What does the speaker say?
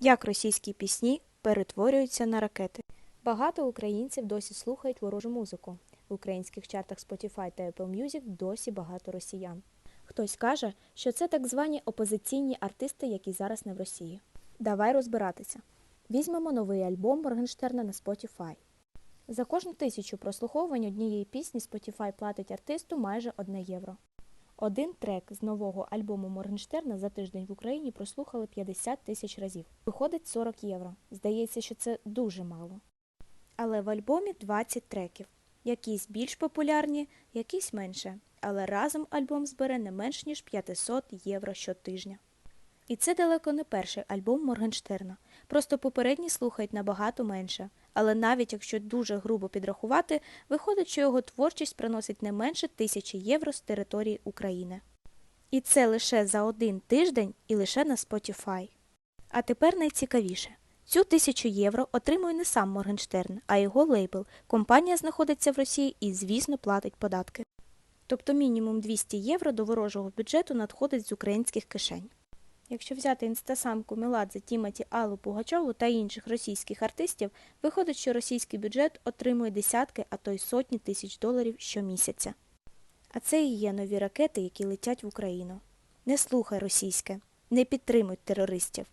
Як російські пісні перетворюються на ракети. Багато українців досі слухають ворожу музику. В українських чартах Spotify та Apple Music досі багато росіян. Хтось каже, що це так звані опозиційні артисти, які зараз не в Росії. Давай розбиратися. Візьмемо новий альбом Моргенштерна на Spotify. За кожну тисячу прослуховувань однієї пісні Spotify платить артисту майже 1 євро. Один трек з нового альбому Моргенштерна за тиждень в Україні прослухали 50 тисяч разів. Виходить 40 євро. Здається, що це дуже мало. Але в альбомі 20 треків. Якісь більш популярні, якісь менше. Але разом альбом збере не менш ніж 500 євро щотижня. І це далеко не перший альбом Моргенштерна. Просто попередні слухають набагато менше. Але навіть якщо дуже грубо підрахувати, виходить, що його творчість приносить не менше тисячі євро з території України. І це лише за один тиждень і лише на Spotify. А тепер найцікавіше. Цю тисячу євро отримує не сам Моргенштерн, а його лейбл. Компанія знаходиться в Росії і, звісно, платить податки. Тобто мінімум 200 євро до ворожого бюджету надходить з українських кишень. Якщо взяти інстасамку Меладзе, Тімоті, Аллу Пугачову та інших російських артистів, виходить, що російський бюджет отримує десятки, а то й сотні тисяч доларів щомісяця. А це і є нові ракети, які летять в Україну. Не слухай російське, не підтримуй терористів.